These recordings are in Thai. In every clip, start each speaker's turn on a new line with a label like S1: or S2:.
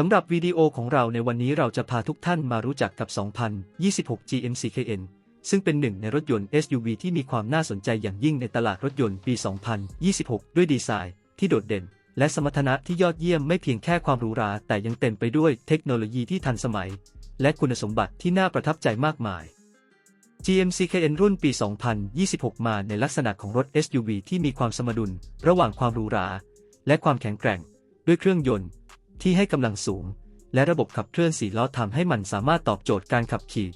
S1: สำหรับวิดีโอของเราในวันนี้เราจะพาทุกท่านมารู้จักกับ 2026 GMC KN ซึ่งเป็นหนึ่งในรถยนต์ SUV ที่มีความน่าสนใจอย่างยิ่งในตลาดรถยนต์ปี 2026 ด้วยดีไซน์ที่โดดเด่น และสมรรถนะที่ยอดเยี่ยมไม่เพียงแค่ความหรูหรา แต่ยังเต็มไปด้วยเทคโนโลยีที่ทันสมัย และคุณสมบัติที่น่าประทับใจมากมาย GMC KN รุ่นปี 2026 มาในลักษณะของรถ SUV ที่มีความสมดุล ระหว่างความหรูหรา และความแข็งแกร่ง ด้วยเครื่องยนต์ ที่ให้กำลังสูง และระบบขับเคลื่อนสี่ล้อทำให้มันสามารถตอบโจทย์การขับขี่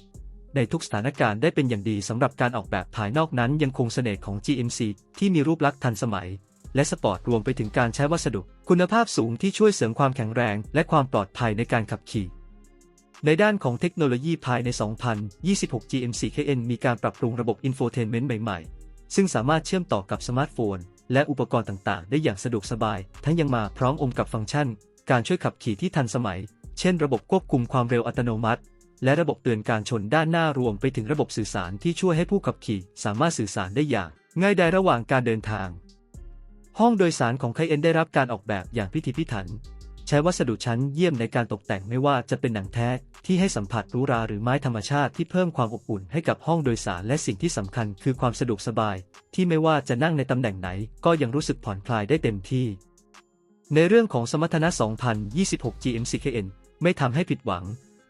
S1: ในทุกสถานการณ์ได้เป็นอย่างดีสำหรับการออกแบบภายนอกนั้นยังคงเสน่ห์ของ GMC ที่มีรูปลักษณ์ทันสมัย และสปอร์ตรวมไปถึงการใช้วัสดุ คุณภาพสูงที่ช่วยเสริมความแข็งแรง และความปลอดภัยในการขับขี่ ในด้านของเทคโนโลยีภายใน 2026 GMC KN มีการปรับปรุงระบบอินโฟเทนเมนต์ใหม่ๆ ซึ่งสามารถเชื่อมต่อกับสมาร์ทโฟน และอุปกรณ์ต่างๆ ได้อย่างสะดวกสบาย ทั้งยังมาพร้อมอมกับฟังก์ชัน การช่วยขับขี่ที่ทันสมัย เช่น ระบบควบคุมความเร็วอัตโนมัติ และระบบเตือนการชนด้านหน้ารวมไปถึงระบบสื่อสารที่ช่วยให้ผู้ขับขี่สามารถสื่อสารได้อย่าง ง่ายดายระหว่างการเดินทาง ห้องโดยสารของไคเอ็นได้รับการออกแบบอย่างพิถีพิถัน ใช้วัสดุชั้นเยี่ยมในการตกแต่งไม่ว่าจะเป็นหนังแท้ที่ให้สัมผัสรูราหรือไม้ธรรมชาติที่เพิ่มความอบอุ่นให้กับห้องโดยสารและสิ่งที่สำคัญคือความสะดวกสบาย ที่ไม่ว่าจะนั่งในตำแหน่งไหน ก็ยังรู้สึกผ่อนคลายได้เต็มที่ ในเรื่องของสมรรถนะ 2026 GMC KN ไม่ทำให้ผิดหวัง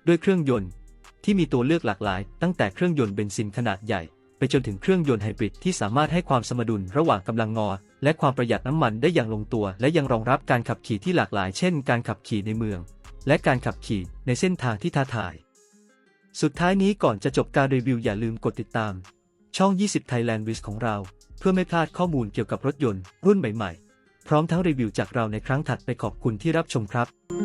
S1: ด้วยเครื่องยนต์ ที่มีตัวเลือกหลากหลาย ตั้งแต่เครื่องยนต์เบนซินขนาดใหญ่ ไปจนถึงเครื่องยนต์ไฮบริดที่สามารถให้ความสมดุลระหว่างกำลังงอ และความประหยัดน้ำมันได้อย่างลงตัว และยังรองรับการขับขี่ที่หลากหลาย เช่น การขับขี่ในเมือง และการขับขี่ในเส้นทางที่ท้าทาย สุดท้ายนี้ก่อนจะจบการรีวิวอย่าลืมกดติดตาม ช่อง 20 Thailand w i ของเรา เพื่อไม่พลาดข้อมูลเกี่ยวกับรถยนต์รุ่นใหม่ๆ พร้อมทั้งรีวิวจากเราในครั้งถัดไปขอบคุณที่รับชมครับ